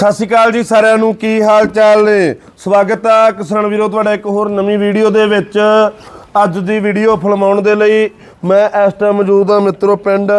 ਸਤਿ ਸ਼੍ਰੀ ਅਕਾਲ ਜੀ ਸਾਰਿਆਂ ਨੂੰ, ਕੀ ਹਾਲ ਚਾਲ ਨੇ? ਸਵਾਗਤ ਆ ਕਿਸਾਨ ਵੀਰੋ, ਤੁਹਾਡਾ ਇੱਕ ਹੋਰ ਨਵੀਂ ਵੀਡੀਓ ਦੇ ਵਿੱਚ। ਅੱਜ ਦੀ ਵੀਡੀਓ ਫਿਲਮਾਉਣ ਦੇ ਲਈ ਮੈਂ ਇਸ ਟਾਈਮ ਮੌਜੂਦ ਹਾਂ ਮਿੱਤਰੋ ਪਿੰਡ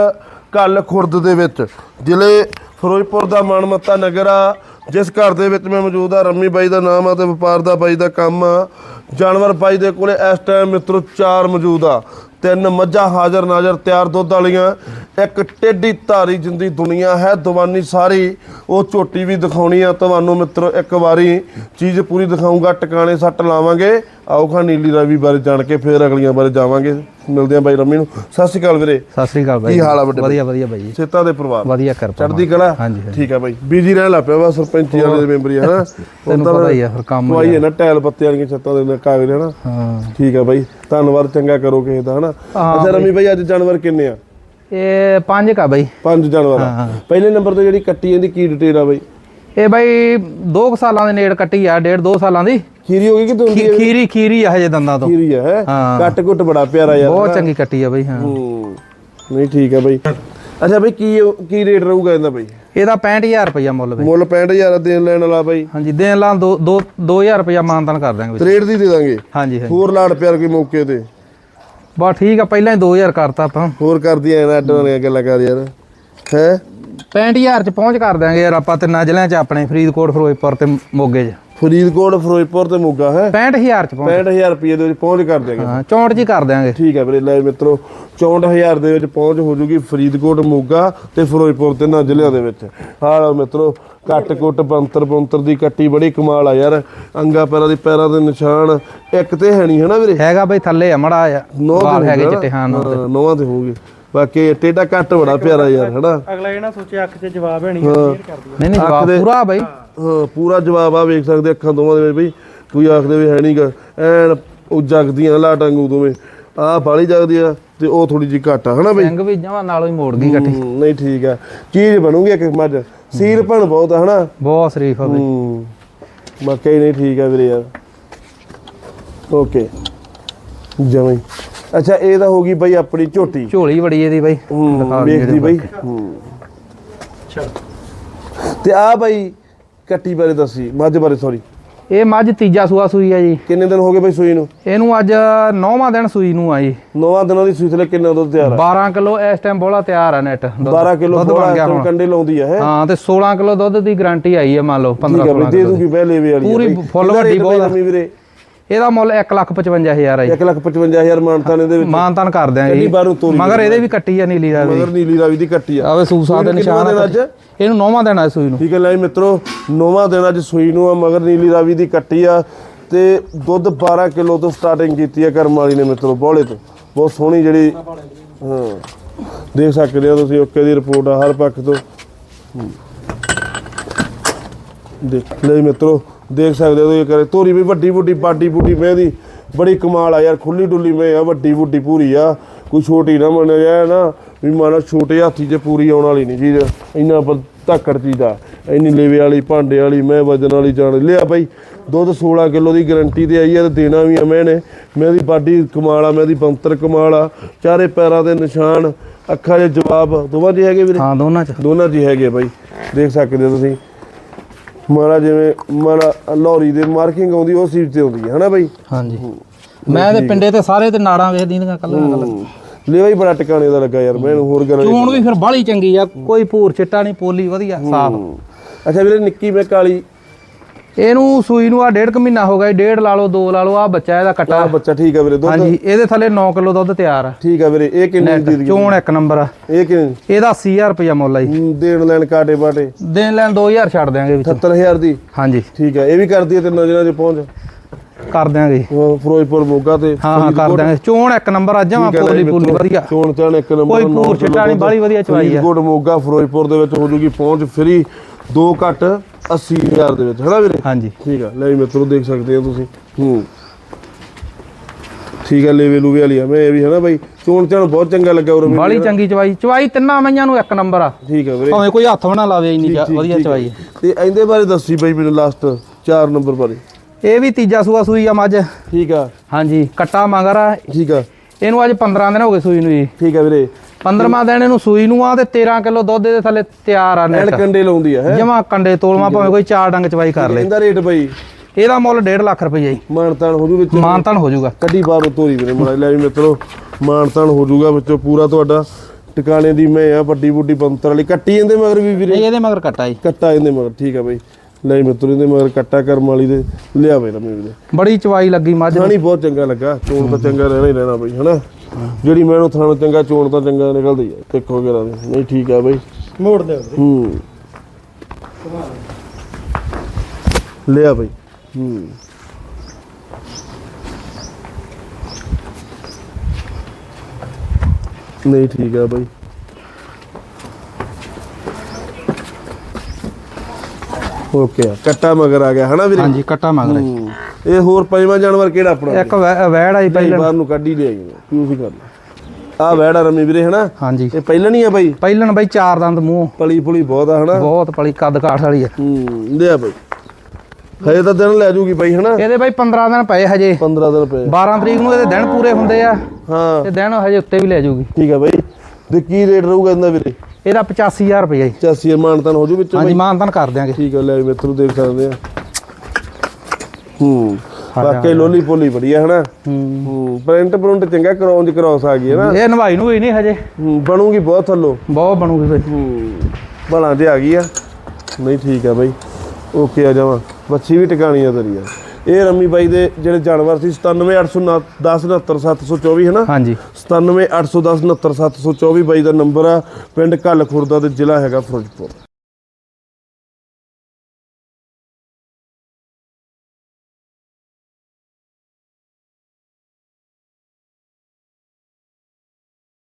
ਕੱਲ ਖੁਰਦ ਦੇ ਵਿੱਚ। ਜ਼ਿਲ੍ਹੇ ਫਿਰੋਜ਼ਪੁਰ ਦਾ ਮਾਨਮੱਤਾ ਨਗਰ ਆ, ਜਿਸ ਘਰ ਦੇ ਵਿੱਚ ਮੈਂ ਮੌਜੂਦ ਆ ਰੰਮੀ ਬਾਈ ਦਾ ਨਾਮ ਆ ਤੇ ਵਪਾਰ ਦਾ ਬਾਈ ਦਾ ਕੰਮ ਆ। ਜਾਨਵਰ ਬਾਈ ਦੇ ਕੋਲੇ ਇਸ ਟਾਈਮ ਮਿੱਤਰੋ ਚਾਰ ਮੌਜੂਦ ਆ। ਤਿੰਨ ਮੱਝਾਂ ਹਾਜ਼ਰ ਨਾਜ਼ਰ ਤਿਆਰ ਦੁੱਧ ਵਾਲੀਆਂ, ਇੱਕ ਟੇਢੀ ਧਾਰੀ ਜਿੰਦੀ ਦੁਨੀਆ ਹੈ, ਦੀਵਾਨੀ ਸਾਰੀ, ਉਹ ਝੋਟੀ ਵੀ ਦਿਖਾਉਣੀ ਆ। ਤੁਹਾਨੂੰ ਮਿੱਤਰੋ, ਇੱਕ ਵਾਰੀ ਚੀਜ਼ ਪੂਰੀ ਦਿਖਾਉਂਗਾ ਟਿਕਾਣੇ ਸੱਟ ਲਾਵਾਂਗੇ। ਆਓ ਖਾ ਨੀਲੀ ਰਾਵੀ ਬਾਰੇ ਜਾਣ ਕੇ ਫੇਰ ਅਗਲੀਆਂ ਬਾਰੇ ਜਾਵਾਂਗੇ। ਮਿਲਦੇ ਆ ਬਾਈ ਰੰਮੀ ਨੂੰ। ਸਤਿ ਸ਼੍ਰੀ ਅਕਾਲ ਵੀਰੇ। ਸਤਿ ਸ੍ਰੀ ਅਕਾਲ ਬਾਈ ਕੀ ਹਾਲ ਆ ਵੱਡੇ ਵਧੀਆ ਵਧੀਆ ਬਾਈ ਜੀ। ਸੇਤਾ ਦੇ ਪਰਿਵਾਰ। ਵਧੀਆ ਕਰ ਚੜ੍ਹਦੀ ਕਲਾ? ਹਾਂਜੀ, ਹਾਂਜੀ। ਠੀਕ ਆ ਬਾਈ। ਬੀਜੀ ਰਹਿਣ ਲੱਗ ਪਿਆ ਵਾ ਸਰਪੰਚੀ ਵਾਲੇ ਦੇ ਮੈਂਬਰੀ ਹੈ ਨਾ ਤੈਨੂੰ ਪਤਾ ਹੀ ਆ ਫਿਰ ਕੰਮ ਕੋਈ ਹੈ ਨਾ ਟੈਲ ਪੱਤੇ ਵਾਲੀਆਂ ਛੱਤਾਂ ਦੇ ਕਾਗਜ਼ ਹੈ ਨਾ ਹਾਂ। ਠੀਕ ਆ ਬਾਈ। ਧੰਨਵਾਦ ਚੰਗਾ ਕਰੋ ਕਿਸੇ ਦਾ ਹਨਾ? ਹਾਂ ਅੱਛਾ ਰਮੀ ਬਾਈ ਅੱਜ ਜਾਨਵਰ ਕਿੰਨੇ ਆ? ਇਹ ਪੰਜ ਕਾ ਬਾਈ। ਪੰਜ ਜਾਨਵਰ ਆ। ਹਾਂ। ਪਹਿਲੇ ਨੰਬਰ ਤੇ ਜਿਹੜੀ ਕੱਟੀ ਇਹਦੀ ਕੀ ਡਿਟੇਲ ਆ ਬਾਈ? ਇਹ ਬਾਈ 2 ਸਾਲਾਂ ਦੇ ਨੇੜ ਕੱਟੀ ਆ ਡੇਢ 2 ਸਾਲਾਂ ਦੀ। ਖੀਰੀ ਹੋ ਗਈ ਕਿ ਤੁੰਦੀ ਖੀਰੀ ਖੀਰੀ ਆ ਹਜੇ ਦੰਦਾਂ ਤੋਂ। ਖੀਰੀ ਆ ਹੈ। ਕੱਟ ਕੁੱਟ ਬੜਾ ਪਿਆਰਾ ਯਾਰ ਬਹੁਤ ਚੰਗੀ ਕੱਟੀ ਆ ਬਾਈ ਹਾਂ। ਹੂੰ। ਨਹੀਂ ਠੀਕ ਆ ਬਾਈ। ਅੱਛਾ ਬਾਈ ਕੀ ਕੀ ਰੇਟ ਰਹੂਗਾ ਇਹਦਾ ਬਾਈ? ਇਹਦਾ 65000 ਰੁਪਇਆ ਮੁੱਲ ਬਾਈ। ਮੁੱਲ 65000 ਦੇਣ ਲੈਣ ਵਾਲਾ ਬਾਈ। ਹਾਂਜੀ ਦੇਣ ਲਾਂ 2 2 2000 ਰੁਪਇਆ ਮਾਨਤਾਨ ਕਰ ਦਾਂਗੇ ਵਿੱਚ। ਰੇਟ ਦੀ ਦੇ ਦਾਂਗੇ? ਹਾਂਜੀ ਹਾਂਜੀ। ਹੋਰ ਲਾੜ ਪਿਆਰ ਕੋਈ ਮੌਕੇ ਤੇ? ਬਸ ਠੀਕ ਆ ਪਹਿਲਾਂ ਹੀ 2000 ਕਰਤਾ ਆਪਾਂ। ਹੋਰ ਕਰਦੀਆਂ ਐ ਨਾ ਵਾਲੀਆਂ ਗੱਲਾਂ ਕਰ ਯਾਰ। ਹੈ? 65000 ਚ ਪਹੁੰਚ ਕਰ ਦਾਂਗੇ ਯਾਰ ਆਪਾਂ ਤਿੰਨਾਂ ਜ਼ਿਲ੍ਹਿਆਂ ਚ ਆਪਣੇ ਫਰੀਦਕੋਟ ਫਿਰੋਜ਼ਪੁਰ ਤੇ ਮੋਗੇ ਚ। ਫਰੀਦਕੋਟ ਫਿਰੋਜ਼ਪੁਰ ਤੇ ਮੋਗਾ ਹੈ? 65000 ਚ ਪਹੁੰਚ। 65000 ਰੁਪਏ ਦੇ ਵਿੱਚ ਪਹੁੰਚ ਕਰ ਦਿਆਂਗੇ। ਹਾਂ 64 ਚ ਹੀ ਕਰ ਦਾਂਗੇ ਠੀਕ ਹੈ ਵੀਰੇ ਲੈ ਮਿੱਤਰੋ 64000 ਦੇ ਵਿੱਚ ਪਹੁੰਚ ਹੋ ਜੂਗੀ ਫਰੀਦਕੋਟ ਮੋਗਾ ਤੇ ਫਿਰੋਜ਼ਪੁਰ ਤੇ ਨਾ ਜ਼ਿਲ੍ਹਿਆਂ ਦੇ ਵਿੱਚ। ਹਾਂ ਮਿੱਤਰੋ ਕੱਟ ਕੁੱਟ ਬੰਤਰ ਬੰਤਰ ਦੀ ਕੱਟੀ ਬੜੀ ਕਮਾਲ ਆ ਯਾਰ। ਅੰਗਾ ਪੈਰਾਂ ਦੀ ਪੈਰਾਂ ਦੇ ਨਿਸ਼ਾਨ ਇੱਕ ਤੇ ਹੈ ਨਹੀਂ ਹਨਾ ਵੀਰੇ? ਹੈਗਾ ਬਈ ਥੱਲੇ ਆ ਮੜਾ ਆ ਨੌ ਹੈਗੇ ਚਿੱਟੇ ਹਾਂ ਨੌ ਤੇ ਹੋਊਗੇ। ਬਾਕੀ ਟੇਡਾ ਕੱਟ ਬੜਾ ਪਿਆਰਾ ਯਾਰ ਹਨਾ? ਅਗਲਾ ਇਹ ਨਾ ਸੋਚੇ ਅੱਖ 'ਚ ਜਵਾਬ ਹੈ ਨਹੀਂ ਨਹੀਂ ਨਹੀਂ ਜਵਾਬ ਪੂਰਾ ਬਈ। ਹਾਂ ਪੂਰਾ ਜਵਾਬ ਆ ਵੇਖ ਸਕਦੇ ਅੱਖਾਂ ਦੋਵਾਂ ਦੇ ਵਿੱਚ ਬਈ। ਕੋਈ ਆਖਦੇ ਵੀ ਹੈ ਨਹੀਂਗਾ ਐਨ ਉਹ ਜਗਦੀਆਂ ਲਾਟਾਂ ਵਾਂਗੂ ਦੋਵੇਂ। ਆਹ ਬਾਲੀ ਜਗਦੀ ਆ ਤੇ ਉਹ ਥੋੜੀ ਜਿਹੀ ਘੱਟ ਆ ਹਨਾ ਬਈ? ਸਿੰਘ ਵੀ ਜਮਾਂ ਨਾਲੋਂ ਹੀ ਮੋੜ ਗਈ ਇਕੱਠੀ ਨਹੀਂ ਠੀਕ ਆ। ਚੀਜ਼ ਬਣੂਗੀ ਇੱਕ ਮੱਝ। ਸੀਰ ਭਣ ਬਹੁਤ ਆ ਹਨਾ? ਬਹੁਤ ਸ਼ਰੀਫ ਆ ਬਈ। ਹੂੰ। ਬਾਕੀ ਨਹੀਂ ਠੀਕ ਆ ਵੀਰੇ ਯਾਰ। ਓਕੇ। ਜਮਈ ਅੱਛਾ ਇਹ ਤਾਂ ਹੋ ਗਈ ਬਈ ਆਪਣੀ ਝੋਟੀ। ਝੋਲੀ ਬੜੀ ਇਹਦੀ ਬਈ। ਹੂੰ ਵੇਖਦੀ ਬਈ। ਹੂੰ। ਤੇ ਆ ਬਈ ਕੱਟੀ ਬਾਰੇ ਦੱਸੀ ਮੱਝ ਬਾਰੇ ਸੌਰੀ ਇਹ ਮੱਝ ਤੀਜਾ ਸੂਆ ਸੂਈ ਆ ਜੀ। ਕਿੰਨੇ ਦਿਨ ਹੋ ਗਏ ਬਈ ਸੂਈ ਨੂੰ? ਇਹਨੂੰ ਅੱਜ ਨੌਵਾਂ ਦਿਨ ਸੂਈ ਨੂੰ ਆ ਜੀ। ਨੌਵਾਂ ਦਿਨਾਂ ਦੀ ਸੂਈ ਥਲੇ ਕਿੰਨਾ ਦੁੱਧ ਤਿਆਰ ਆ? 12 ਕਿਲੋ ਇਸ ਟਾਈਮ ਬੋਲਾ ਤਿਆਰ ਆ ਨੈਟ 12 ਕਿਲੋ ਦੁੱਧ ਬਣ ਗਿਆ ਹੁਣ। ਕੰਡੇ ਲਾਉਂਦੀ ਆ ਹੈ? ਹਾਂ ਤੇ 16 ਕਿਲੋ ਦੁੱਧ ਦੀ ਗਾਰੰਟੀ ਆਈ ਹੈ ਮੰਨ ਲਓ 15 ਠੀਕ ਆ ਬਈ 16 ਦੇ ਕਿਲੋ ਦੂਗੀ ਪਹਿਲੇ ਵੀ ਵਾਲੀ ਆ ਪੂਰੀ। ਫੁੱਲ ਵੱਡੀ ਆ। ਰਮੀ ਵੀਰੇ? ਇਹਦਾ ਮੁੱਲ 155000 ਆ ਜੀ। 155000 ਮਾਨਤਾ ਨੇ ਦੇ ਵਿੱਚ। ਮਾਨਤਾਨ ਕਰ ਦਿਆਂਗੇ ਜੀ ਬਾਹਰੋਂ ਤੋਰੀ ਮਗਰ ਇਹਦੇ ਵੀ ਕੱਟੀ ਆ ਨੀਲੀ ਦਾ। ਵੀ ਮਗਰ ਨੀਲੀ ਰਾਵੀ ਦੀ ਕੱਟੀ ਆ। ਆਵੇ ਸੂਸਾ ਦੇ ਨਿਸ਼ਾਨ ਆ ਇਹਨੂੰ ਨੌਵਾਂ ਆ ਸੂਈ ਨੂੰ। ਠੀਕ ਹੈ ਲੈ ਮਿੱਤਰੋ ਨੌਵਾਂ ਦਿਨ ਅੱਜ ਸੂਈ ਨੂੰ ਆ ਮਗਰ ਨੀਲੀ ਰਾਵੀ ਦੀ ਕੱਟੀ ਆ। ਤੇ ਦੁੱਧ 12 ਕਿਲੋ ਤੋਂ ਸਟਾਰਟਿੰਗ ਕੀਤੀ ਆ ਕਰਮ ਵਾਲੀ ਨੇ ਮਿੱਤਰੋ ਬੋਲੇ ਤੋਂ। ਬਹੁਤ ਸੋਹਣੀ ਜਿਹੜੀ ਹਾਂ। ਦੇਖ ਸਕਦੇ ਹੋ ਤੁਸੀਂ ਓਕੇ ਦੀ ਰਿਪੋਰਟ ਆ ਹਰ ਪੱਖ ਤੋਂ। ਦੇਖ ਲੈ ਮਿੱਤਰੋ ਦੇਖ ਸਕਦੇ ਹੋ ਤੁਸੀਂ ਕਰੇ ਤੋਰੀ ਵੀ ਵੱਡੀ ਵੱਡੀ ਬਾਡੀ ਬੁੱਡੀ ਮੈਂ ਦੀ ਬੜੀ ਕਮਾਲ ਆ ਯਾਰ ਖੁੱਲੀ ਡੁੱਲੀ ਮੈਂ ਆ ਵੱਡੀ ਵੱਡੀ ਪੂਰੀ ਆ। ਕੋਈ ਛੋਟੀ ਨਾ ਮੰਨਿਆ ਜਾਏ ਨਾ ਵੀ ਮਾਨਾ ਛੋਟੇ ਹਾਥੀ 'ਚ ਪੂਰੀ ਆਉਣ ਵਾਲੀ ਨਹੀਂ ਚੀਜ਼। ਇੰਨਾ ਪਰ ਧੱਕੜ ਚੀਜ਼ ਆ। ਇੰਨੀ ਲੇਵੇ ਵਾਲੀ ਭਾਂਡੇ ਵਾਲੀ ਮੈਂ ਵਜਨ ਵਾਲੀ ਜਾਣ। ਲਿਆ ਬਾਈ ਦੁੱਧ 16 ਕਿਲੋ ਦੀ ਗਾਰੰਟੀ ਤੇ ਆਈ ਆ ਤੇ ਦੇਣਾ ਵੀ ਆ ਮੈਂ ਨੇ ਮੈਂ ਦੀ ਬਾਡੀ ਕਮਾਲ ਆ ਮੈਂ ਦੀ ਬੰਤਰ ਕਮਾਲ ਆ। ਚਾਰੇ ਪੈਰਾਂ ਦੇ ਨਿਸ਼ਾਨ ਅੱਖਾਂ ਦੇ ਜਵਾਬ। ਦੋਵਾਂ ਦੇ ਹੈਗੇ ਵੀਰੇ? ਹਾਂ ਦੋਨਾਂ ਚ। ਦੋਨਾਂ ਜੀ ਹੈਗੇ ਬਾਈ। ਦੇਖ ਸਕਦੇ ਹੋ ਤੁਸੀਂ। ਮਾਰਾ ਜਿਵੇਂ ਮਾਰਾ ਲੋਰੀ ਦੇ ਮਾਰਕਿੰਗ ਆਉਂਦੀ ਉਹ ਸੀਟ ਤੇ ਆਉਂਦੀ ਹੈ ਹਨਾ ਬਾਈ? ਹਾਂਜੀ। ਮੈਂ ਤੇ ਪਿੰਡੇ ਤੇ ਸਾਰੇ ਤੇ ਨਾੜਾਂ ਵੇਖਦੀ ਦੀਆਂ ਕੱਲ ਲੈ ਬਾਈ ਬੜਾ ਟਿਕਾਣੇ ਦਾ ਲੱਗਾ ਯਾਰ ਮੈਨੂੰ ਹੋਰ ਗੱਲ ਚੂਣ ਵੀ ਫਿਰ ਬਾਹਲੀ ਚੰਗੀ ਆ ਕੋਈ ਭੂਰ ਚਿੱਟਾ ਨਹੀਂ ਪੋਲੀ ਵਧੀਆ ਸਾਫ਼। ਅੱਛਾ ਵੀਰੇ ਨਿੱਕੀ ਮੈਂ ਕਾਲੀ ਇਹਨੂੰ ਸੂਈ ਨੂੰ ਆ ਡੇਢ ਕੁ ਮਹੀਨਾ ਹੋ ਗਿਆ ਜੀ, ਡੇਢ ਲਾ ਲਓ ਦੋ ਲਾ ਲਓ ਆ ਬੱਚਾ ਇਹਦਾ ਆ ਕੱਟਾ ਬੱਚਾ ਠੀਕ ਆ ਵੀਰੇ ਦੁੱਧ? ਹਾਂਜੀ ਇਹਦੇ ਥੱਲੇ 9 ਕਿਲੋ ਦੁੱਧ ਤਿਆਰ ਆ। ਠੀਕ ਆ ਵੀਰੇ ਇਹ ਕਿੰਨੀ ਦੀ ਦੀ ਚੋਣ ਇੱਕ ਨੰਬਰ ਆ। ਇਹ ਕਿੰਨੀ ਇਹਦਾ 80000 ਰੁਪਇਆ ਮੁੱਲ ਆ ਜੀ। ਦੇਣ ਲੈਣ ਕਾਟੇ ਬਾਟੇ। ਦੇਣ ਲੈਣ 2000 ਛੱਡ ਦਿਆਂਗੇ ਵਿੱਚ। 70000 ਦੀ? ਹਾਂਜੀ। ਠੀਕ ਆ ਇਹ ਵੀ ਕਰਦੀ ਹੈ ਤੇ ਨਜ਼ਰਾਂ 'ਚ ਪਹੁੰਚ? ਕਰ ਦਿਆਂਗੇ ਫਿਰੋਜ਼ਪੁਰ ਮੋਗਾ ਤੇ ਹਾਂ ਹਾਂ ਕਰ ਦਿਆਂਗੇ। ਚੋਣ ਇੱਕ ਨੰਬਰ ਆ ਠੀਕ ਆ ਪੂਲੀ ਮਿੱਤਰੋ, ਵਧੀਆ। ਚੋਣ ਚਾਣ ਇੱਕ ਨੰਬਰ ਕੋਈ ਨੀ, ਦੁੱਧ। ਬਾਹਲੀ ਵਧੀਆ ਚਵਾਈ ਆ। ਫਰੀਦਕੋਟ ਮੋਗਾ ਫਿਰੋਜ਼ਪੁਰ ਦੇ ਵਿੱਚ ਹੋ ਜੂਗੀ ਪਹੁੰਚ ਫਰੀ 2 ਘੱਟ। 80000 ਦੇ ਵਿੱਚ ਹੈਨਾ ਵੀਰੇ? ਹਾਂਜੀ। ਠੀਕ ਆ। ਲੈ ਵੀ ਮਿੱਤਰੋ ਦੇਖ ਸਕਦੇ ਹੋ ਤੁਸੀਂ। ਹੂੰ। ਠੀਕ ਆ ਲੈਵੇ ਲੂਵੇ ਵਾਲੀ ਆ। ਮੈਂ ਇਹ ਵੀ ਹੈਨਾ ਬਾਈ ਚੋਣ ਚਾਣ ਬਹੁਤ ਚੰਗਾ ਲੱਗਾ ਉਹ ਬਾਲੀ ਚੰਗੀ ਚਵਾਈ। ਚਵਾਈ ਤਿੰਨਾਂ ਮਈਆਂ ਨੂੰ ਇੱਕ ਨੰਬਰ ਆ। ਠੀਕ ਆ ਵੀਰੇ। ਭਾਵੇਂ ਕੋਈ ਹੱਥ ਬਣਾ ਲਾਵੇ ਇੰਨੀ ਠੀਕ, ਵਧੀਆ ਠੀਕ ਆ। ਚਵਾਈ। ਤੇ ਇਹਦੇ ਬਾਰੇ ਦੱਸੀ ਬਾਈ ਮੈਨੂੰ ਲਾਸਟ 4 ਨੰਬਰ ਬਾਰੇ। ਇਹ ਵੀ ਤੀਜਾ ਸੂਆ ਸੂਈ ਆ ਮੱਝ। ਠੀਕ ਆ। ਹਾਂਜੀ ਕੱਟਾ ਮਗਰ ਆ। ਠੀਕ ਆ। ਇਹਨੂੰ ਅੱਜ 15 ਦਿਨ ਹੋ ਗਏ ਸੂਈ ਨੂੰ ਜੀ। ਠੀਕ ਆ ਵੀਰੇ। 15ਵਾਂ ਦਿਨ ਇਹਨੂੰ ਸੂਈ ਨੂੰ ਆ ਤੇ 13 ਕਿਲੋ ਦੁੱਧ ਦੇ ਥੱਲੇ ਤਿਆਰ ਆ ਐਨ ਨੈਟ। ਕੰਡੇ ਲਾਉਂਦੀ ਆ ਹੈ? ਜਮਾ ਕੰਡੇ ਤੋਲਵਾ ਭਾਵੇਂ ਕੋਈ ਚਾਰ ਡੰਗ ਚਵਾਈ ਕਰ ਲੇ। ਇਹਦਾ ਰੇਟ ਬਈ? ਇਹਦਾ ਮੁੱਲ 1.5 ਲੱਖ ਰੁਪਏ ਜੀ। ਮਾਨਤਾਨ ਹੋ ਜੂ ਵਿੱਚ? ਮਾਨਤਨ ਹੋ ਜਾਊਗਾ ਕੱਢੀ ਬਾਹਰੋਂ ਤੋਰੀ ਵੀਰੇ ਮੜਾ ਲੈ ਵੀ ਮਿੱਤਰੋ। ਮਾਨਤਾਨ ਹੋ ਜੂਗਾ ਵਿੱਚੋਂ ਪੂਰਾ ਤੁਹਾਡਾ। ਟਿਕਾਣੇ ਦੀ ਮੈਂ ਆ ਵੱਡੀ ਬੁੱਢੀ ਪੰਤਰ ਵਾਲੀ। ਕੱਟੀ ਜਾਂਦੇ ਮਗਰ ਵੀ ਵੀਰੇ? ਨਹੀਂ ਇਹਦੇ ਮਗਰ ਕੱਟਾ ਜੀ। ਕੱਟਾ ਇਹਦੇ ਮਗਰ ਠੀਕ ਆ ਬਈ। ਲੈ ਮਿੱਤਰੋ ਇਹਦੇ ਮਗਰ ਕੱਟਾ ਕਰਮ ਵਾਲੀ ਦੇ। ਲਿਆਵੇ ਰਮੇ ਵੀਰੇ। ਬੜੀ ਚਵਾਈ ਲੱਗੀ ਮੱਝ ਨੂੰ। ਥਾਣੀ ਬਹੁਤ ਚੰਗਾ ਲੱਗਾ ਚੋਣ ਤਾਂ ਚੰਗਾ ਰਹਿਣਾ ਹੀ ਰਹਿਣਾ ਬਈ ਹਨਾ? ਜਿਹੜੀ ਮੈਨੂੰ ਥਾਣੋਂ ਚੰਗਾ ਚੋਣ ਤਾਂ ਚੰਗਾ ਨਿਕਲਦੀ ਆ ਟਿਕ ਵਗੈਰਾ ਦੀ। ਨਹੀਂ ਠੀਕ ਆ ਬਈ। ਮੋੜ ਦੇ ਉਹਦੇ ਹੂੰ। ਲਿਆ ਬਈ। ਹੂੰ। ਨਹੀਂ ਠੀਕ ਆ ਬਈ। ਓਕੇ ਆ। ਕੱਟਾ ਮਗਰ ਆ ਗਿਆ ਹਨਾ ਵੀਰੇ? ਹਾਂਜੀ ਕੱਟਾ ਮਗਰ ਹੈ ਜੀ। ਹੂੰ। ਇਹ ਹੋਰ ਪੰਜਵਾਂ ਜਾਨਵਰ ਕਿਹੜਾ ਆਪਣਾ? ਇੱਕ ਵੈੜ ਆ ਜੀ ਨਹੀਂ, ਪਹਿਲਾਂ। ਬਾਹਰ ਨੂੰ ਕੱਢ ਹੀ ਲਿਆਈ ਤੂੰ ਵੀ ਕਰ ਆ ਵੈੜਾ ਰਮੀ ਵੀਰੇ ਹਨਾ? ਹਾਂਜੀ। ਇਹ ਪਹਿਲਾਂ ਨਹੀਂ ਆ ਬਾਈ? ਪਹਿਲਣ ਬਈ ਚਾਰ ਦੰਦ ਮੂੰਹ। ਪਲੀ ਪੁਲੀ ਬਹੁਤ ਆ ਹਨਾ? ਬਹੁਤ ਪਲੀ ਕੱਦ ਕਾਠ ਵਾਲੀ ਆ। ਹੂੰ ਲਿਆ ਬਾਈ। ਹਜੇ ਤਾਂ ਦਿਨ ਲੈ ਜੂਗੀ ਬਾਈ ਹਨਾ? ਇਹਦੇ ਬਈ 15 ਦਿਨ ਪਏ ਹਜੇ। 15 ਦਿਨ ਪਏ। 12 ਤਰੀਕ ਨੂੰ ਇਹਦੇ ਦਿਨ ਪੂਰੇ ਹੁੰਦੇ ਆ। ਹਾਂ। ਤੇ ਦਿਨ ਹਜੇ ਉੱਤੇ ਵੀ ਲੈ ਜਾਊਗੀ ਠੀਕ ਆ ਬਾਈ। ਤੇ ਕੀ ਰੇਟ ਰਹੂਗਾ ਇਹਦਾ ਵੀਰੇ? ਇਹਦਾ 85000 ਰੁਪਏ ਜੀ। 85 ਮਾਨਤਨ ਹੋ ਜੂ ਵਿੱਚ ਹਾਂਜੀ ਮਾਨਤਨ ਕਰ ਦਿਆਂਗੇ। ਠੀਕ ਆ ਲੈ ਮਿੱਤਰੂ ਦੇਖ ਸਕਦੇ ਆ। ਹੂੰ। ਬਾਕੀ ਲੋਲੀ ਪੋਲੀ ਬੜੀਆ ਹਨਾ? ਹੂੰ। ਪ੍ਰਿੰਟ ਪ੍ਰਿੰਟ ਚੰਗਾ ਕਰਾਉਂਜ ਕਰਾਉਸ ਆ ਗਈ ਹੈ ਨਾ? ਇਹ ਨਵਾਈ ਨੂੰ ਹੀ ਨਹੀਂ ਹਜੇ। ਬਣੂਗੀ ਬਹੁਤ ਥੱਲੋ। ਬਹੁਤ ਬਣੂਗੀ ਬਈ ਹੂੰ। ਬਣਾ ਤੇ ਆ ਗਈ ਆ। ਨਹੀਂ ਠੀਕ ਆ ਬਾਈ। ਓਕੇ ਆ ਜਾਵਾਂ। ਬੱਚੀ ਵੀ ਟਿਕਾਣੀ ਆ ਤੇਰੀ ਯਾਰ ਇਹ ਰੰਮੀ ਬਾਈ ਦੇ ਜਿਹੜੇ ਜਾਨਵਰ ਸੀ 978010 ਹੈ ਨਾ ਹਾਂਜੀ। 978010 ਬਾਈ ਦਾ ਨੰਬਰ ਆ। ਪਿੰਡ ਕੱਲ ਖੁਰਦਾ ਤੇ ਜ਼ਿਲ੍ਹਾ ਹੈਗਾ ਫਿਰੋਜ਼ਪੁਰ।